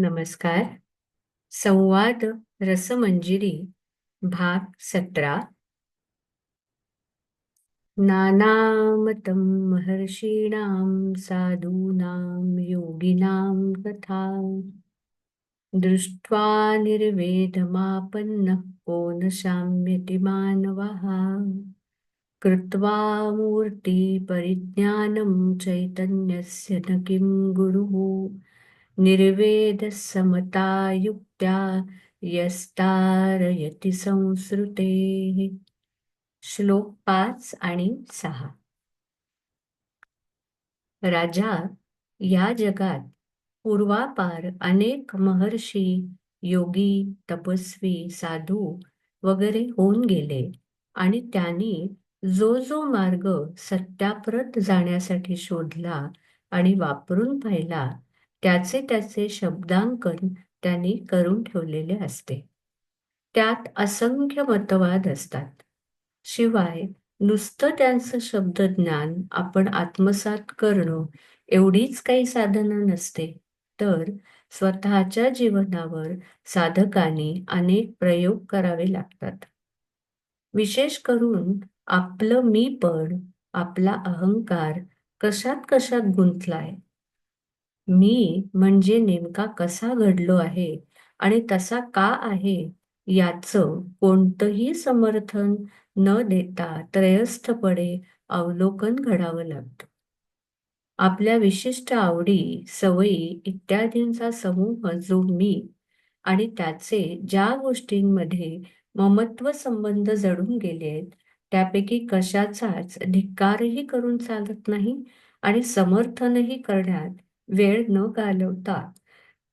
नमस्कार. संवाद रसमंजिरी भाग सतरा. नानामतं महर्षीणां साधूनां योगिनां तथा दृष्ट्वा निर्वेदमापन्नः को न शाम्यति मानवः. कृत्वा मूर्तिपरिज्ञानं चैतन्यस्य न किं गुरुः. निर्वेद समतायुक्त्या यस्तारयति संसृते। श्लोक पाच आणि सहा। राजा या जगात पूर्वापार अनेक महर्षी योगी तपस्वी साधू वगैरे होऊन गेले आणि त्यांनी जो जो मार्ग सत्याप्रत जाण्यासाठी शोधला आणि वापरून पाहिला त्याचे त्याचे शब्दांकन त्यांनी करून ठेवलेले असते. त्यात असंख्य मतवाद असतात. शिवाय नुसतं त्यांचं शब्दज्ञान आपण आत्मसात करणं एवढीच काही साधनं नसते. तर स्वतःच्या जीवनावर साधकांनी अनेक प्रयोग करावे लागतात. विशेष करून आपलं मी पण आपला अहंकार कशात कशात गुंतलाय मी म्हणजे नेमका कसा घडलो आहे आणि तसा का आहे याचं कोणतंही समर्थन न देता त्रयस्थपणे अवलोकन घडावं लागतं. आपल्या विशिष्ट आवडी सवयी इत्यादींचा समूह जो मी आणि त्याचे ज्या गोष्टींमध्ये ममत्व संबंध जडून गेलेत त्यापैकी कशाचाच धिक्कारही करून चालत नाही आणि समर्थनही करण्यात वेळ न घालवता.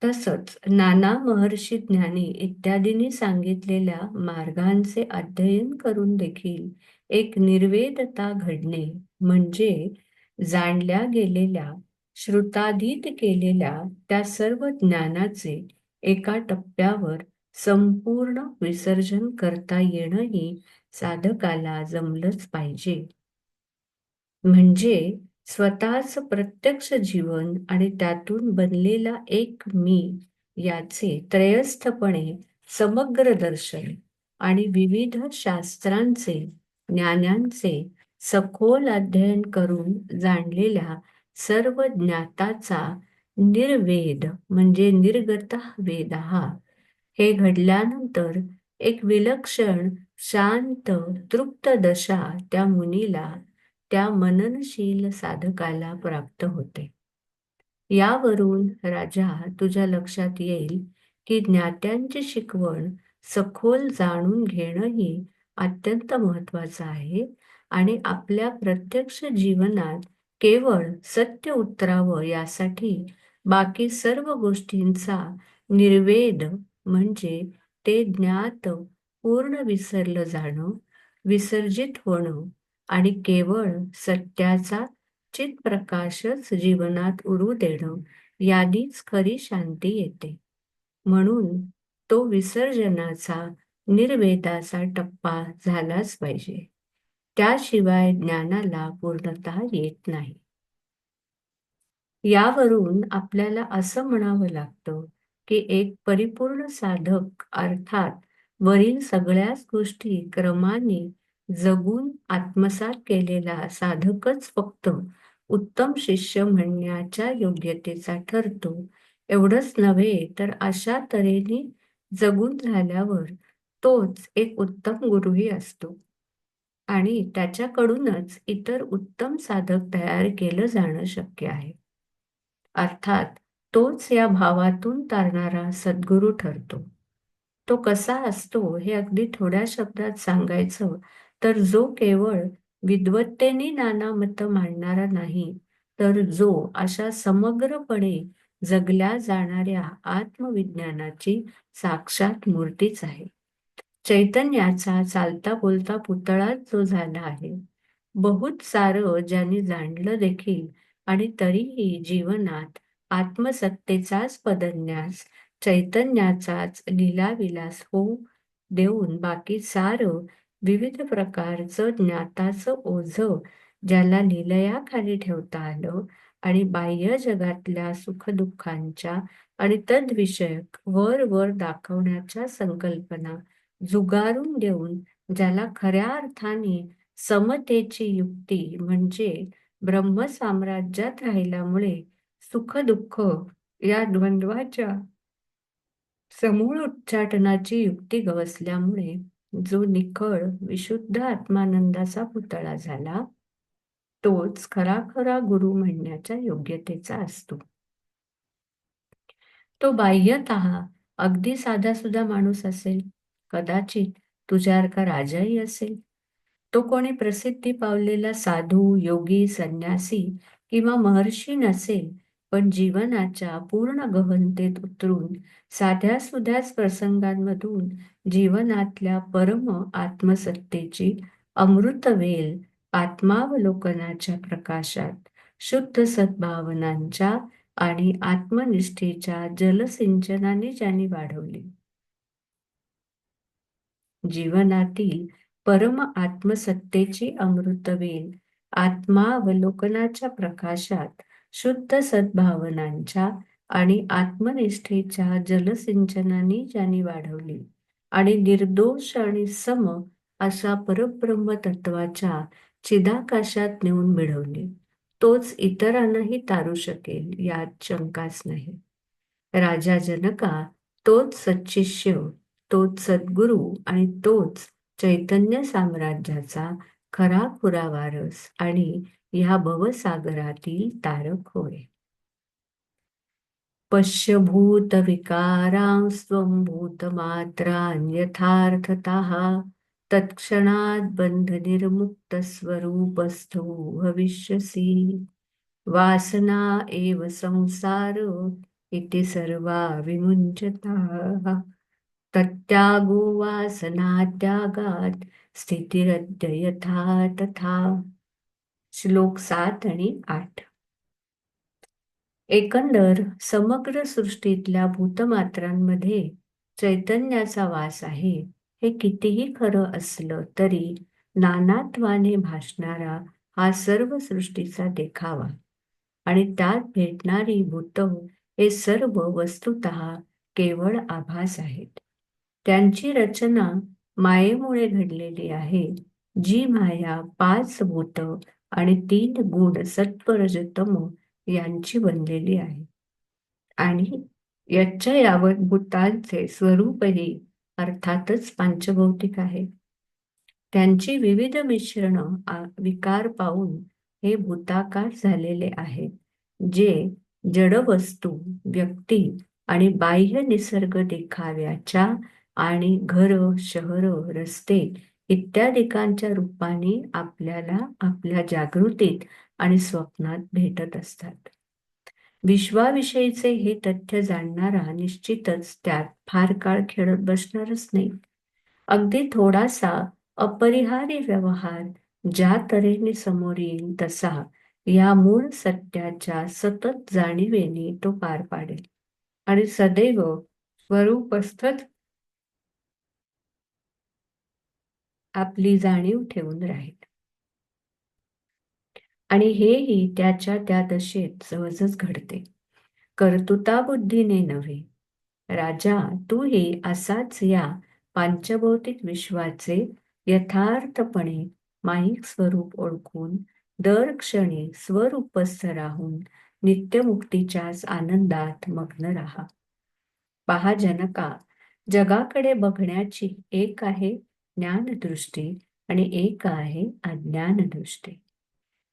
तसंच नाना महर्षी ज्ञानी इत्यादींनी सांगितलेल्या मार्गांचे अध्ययन करून देखील एक निर्वेदता घडणे म्हणजे जाणल्या गेलेल्या श्रुताधीत केलेल्या त्या सर्व ज्ञानाचे एका टप्प्यावर संपूर्ण विसर्जन करता येणंही साधकाला जमलंच पाहिजे. म्हणजे स्वतःच प्रत्यक्ष जीवन आणि त्यातून बनलेला एक मी याचे त्रयस्थपणे समग्र दर्शन आणि विविध शास्त्रांचे ज्ञानांचे सखोल अध्ययन करून जाणलेल्या सर्व ज्ञाताचा निर्वेद म्हणजे निर्गत वेद हा हे घडल्यानंतर एक विलक्षण शांत तृप्त दशा त्या मुनीला त्या मननशील साधकाला प्राप्त होते. यावरून राजा तुझ्या लक्षात येईल की ज्ञात्यांची शिकवण सखोल जाणून घेणंही अत्यंत महत्वाचं आहे आणि आपल्या प्रत्यक्ष जीवनात केवळ सत्य उतरावं यासाठी बाकी सर्व गोष्टींचा निर्वेद म्हणजे ते ज्ञात पूर्ण विसरलं जाणं विसर्जित होणं आणि केवळ सत्याचा चित प्रकाशच जीवनात उरू देणं यादीच खरी शांती येते. म्हणून तो विसर्जनाचा निर्वेदाचा टप्पा झालाच पाहिजे. त्याशिवाय ज्ञानाला पूर्णता येत नाही. यावरून आपल्याला असं म्हणावं लागतं की एक परिपूर्ण साधक अर्थात वरील सगळ्याच गोष्टी क्रमाने जगून आत्मसात केलेला साधकच फक्त उत्तम शिष्य म्हणण्याच्या योग्यतेचा ठरतो. एवढंच नव्हे तर अशा तऱ्हेने जगून झाल्यावर तोच एक उत्तम गुरुही असतो. आणि त्याच्याकडूनच इतर उत्तम साधक तयार केलं जाणं शक्य आहे. अर्थात तोच या भावातून तारणारा सद्गुरू ठरतो. तो कसा असतो हे अगदी थोड्या शब्दात सांगायचं तर जो केवळ विद्वत्तेने नाना मत मांडणारा नाही तर जो अशा समग्रपणे जगल्या जाणाऱ्या आत्मविज्ञानाची साक्षात मूर्तीच आहे. चैतन्याचा चालता बोलता पुतळाच जो झाला आहे बहुत सारं ज्यांनी जाणलं देखील आणि तरीही जीवनात आत्मसत्तेचाच पदन्यास चैतन्याचाच लीलाविलास होऊ देऊन बाकी सारं विविध प्रकारचं ज्ञाताचं ओझ ज्याला लिलयाखाली ठेवता आलं आणि बाह्य जगातल्या सुखदुःखांच्या आणि तद्विषयक वर वर दाखवण्याच्या संकल्पना जुगारून देऊन ज्याला खऱ्या अर्थाने समतेची युक्ती म्हणजे ब्रह्मसाम्राज्यात राहिल्यामुळे सुखदुःख या द्वंद्वाच्या समूळ उच्चाटनाची युक्ती गवसल्यामुळे जो निखळ विशुद्ध आत्मानंदाचा पुतळा झाला तोच खरा खरा गुरु म्हणण्याच्या योग्यतेचा असतो. तो बाह्यत अगदी साधा सुद्धा माणूस असेल कदाचित तुझ्यासारखा राजाही असेल. तो कोणी प्रसिद्धी पावलेला साधू योगी संन्यासी किंवा महर्षी नसेल पण जीवनाच्या पूर्ण गहनतेत उतरून साध्या सुध्याच प्रसंगांमधून जीवनातल्या परम आत्मसत्तेची अमृतवेल आत्मावलोकनाच्या प्रकाशात शुद्ध सद्भावनांच्या आणि आत्मनिष्ठेच्या जलसिंचनाने ज्यांनी वाढवली. जीवनातील परम आत्मसत्तेची अमृतवेल आत्मावलोकनाच्या प्रकाशात शुद्ध सद्भावनांच्या आणि आत्मनिष्ठेच्या जलसिंचनाने ज्यांनी वाढवली आणि निर्दोष आणि सम अशा परब्रह्म तत्वाच्या चिदाकाशात नेऊन मिळवले तोच इतरांनाही तारू शकेल यात शंकाच नाही. राजा जनका तोच सच्शिष्य तोच सद्गुरू आणि तोच चैतन्य साम्राज्याचा खरा खुरा वारस आणि ह्या भवसागरातील तारक होय. पश्यभूत विकारां स्वभूत मात्रां यथार्थता तत्क्षणात बंध निर्मुक्त स्वरूपस्थो भविष्यसी वासना एव संसार इति सर्वा विमुंचता तत्यागो वासनात्यागात् स्थितिरद्य यथा तथा। श्लोक सात आणि आठ. एकंदर समग्र सृष्टीतल्या भूतमात्रांमध्ये चैतन्याचा वास आहे हे कितीही खरं असलं तरी नानात्वाने भासणारा हा सर्व सृष्टीचा देखावा. आणि त्यात भेटणारी भूत हे सर्व वस्तुत केवळ आभास आहेत. त्यांची रचना मायेमुळे घडलेली आहे जी माया पाच भूत आणि तीन गुण सत्वरजतम यांची बनलेली आहे. आणि याच्या यावत भूतांचे स्वरूपही अर्थातच पंचभौतिक आहे. त्यांची विविध मिश्रण विकार पाहून हे भूताकार झालेले आहेत जे जडवस्तू व्यक्ती आणि बाह्य निसर्ग देखाव्याच्या आणि घर शहर रस्ते इत्यादिकांच्या रूपाने आपल्याला आपल्या जागृतीत आणि स्वप्नात भेटत असतात. विश्वाविषयीचे हे तथ्य जाणणारा निश्चितच त्यात फार काळ खेळत बसणारच नाही. अगदी थोडासा अपरिहार्य व्यवहार ज्या तऱ्हेने समोर येईल तसा या मूळ सत्याच्या सतत जाणीवेने तो पार पाडेल. आणि सदैव स्वरूपस्थच आपली जाणीव ठेवून राहील. आणि हेही त्याच्या त्या दशेत सहजच घडते. कर्तुता बुद्धीने नव्हे. राजा तू असाच या पांचभौतिक विश्वाचे यथार्थपणे माईक स्वरूप ओळखून दर क्षणी स्वरूपस्थ राहून नित्यमुक्तीच्याच आनंदात मग्न राहा. पहा जनका जगाकडे बघण्याची एक आहे ज्ञानदृष्टी आणि एक आहे अज्ञानदृष्टी.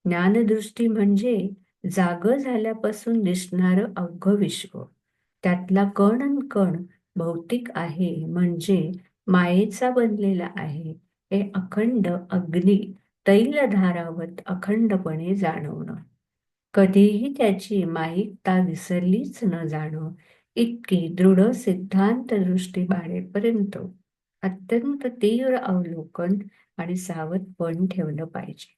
ज्ञानदृष्टी म्हणजे जाग झाल्यापासून दिसणार अवघ विश्व. त्यातला कण कण भौतिक आहे म्हणजे मायेचा बनलेला आहे. हे अखंड अग्नी तैल धारावत अखंडपणे जाणवणं. कधीही त्याची माहिकता विसरलीच न जाणं इतकी दृढ सिद्धांत दृष्टी बाळेपर्यंत. अत्यंत तीव्र अवलोकन आणि सावधपण ठेवलं पाहिजे.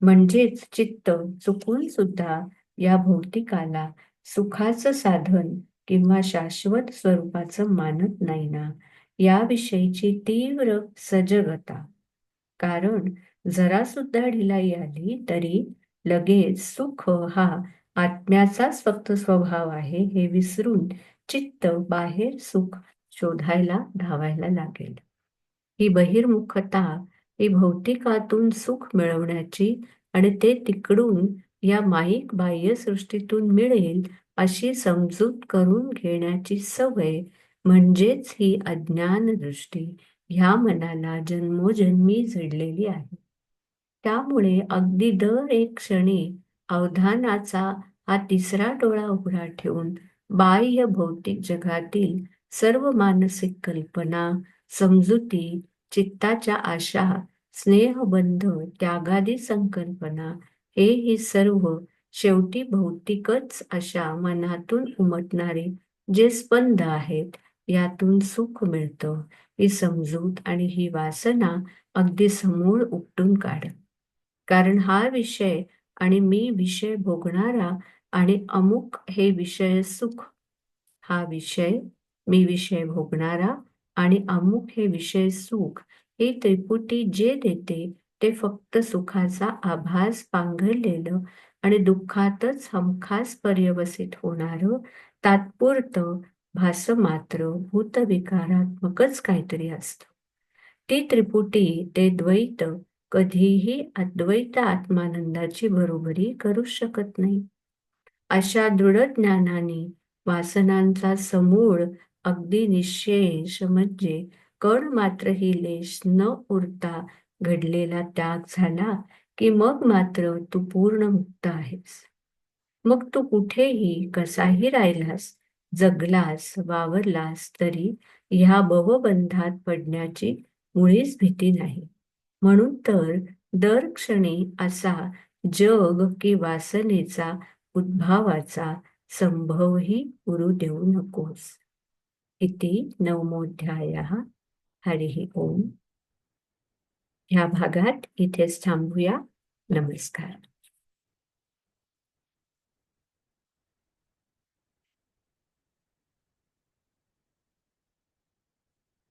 म्हणजेच चित्त चुकून सुद्धा या भौतिकाला सुखाचं साधन किंवा शाश्वत स्वरूपाचं मानत नाही ना याविषयीची तीव्र सजगता. कारण जरा सुद्धा ढिलाई आली तरी लगेच सुख हा आत्म्याचाच फक्त स्वभाव आहे हे विसरून चित्त बाहेर सुख शोधायला धावायला लागेल. ही बहिर्मुखता ही भौतिकातून सुख मिळवण्याची आणि ते तिकडून या माईक बाह्य सृष्टीतून मिळेल अशी समजूत करून घेण्याची सवय म्हणजेच ही अज्ञान दृष्टी. ह्या मनाला जन्मोजन्मी जडलेली आहे. त्यामुळे अगदी दर एक क्षणी अवधानाचा हा तिसरा डोळा उघडा ठेवून बाह्य भौतिक जगातील सर्व मानसिक कल्पना समजुती चित्ताच्या आशा स्नेहबंध त्यागादी संकल्पना हे ही सर्व शेवटी भौतिकच अशा मनातून उमटणारे जे स्पंद आहेत यातून सुख मिळतं. ही समजूत आणि ही वासना अगदी समूळ उपटून काढ. कारण हा विषय आणि मी विषय भोगणारा आणि अमुक हे विषय सुख. हा विषय मी विषय भोगणारा आणि अमुक हे विषय सुख हे त्रिपुटी जे देते ते फक्त सुखाचा आभास पांघरलेलं आणि दुःखातच हमखास पर्यवसित होणार तात्पुरतं भास मात्र भूतविकारात्मकच काहीतरी असतं. ती त्रिपुटी ते द्वैत कधीही अद्वैत आत्मानंदाची बरोबरी करू शकत नाही. अशा दृढ ज्ञानाने वासनांचा समूळ अगदी निशेष म्हणजे कण मात्र ही लेश न उरता घडलेला त्याग झाला की मग मात्र तू पूर्ण मुक्त आहेस. मग तू कुठेही कसाही राहिलास जगलास वावरलास तरी ह्या भवबंधात पडण्याची मुळीच भीती नाही. म्हणून तर दर क्षणी असा जग की वासनेचा उद्भावाचा संभवही उरू देऊ नकोस. इति नवमोध्याय हरिः ओम। ह्या भागात इथेच थांबूया नमस्कार।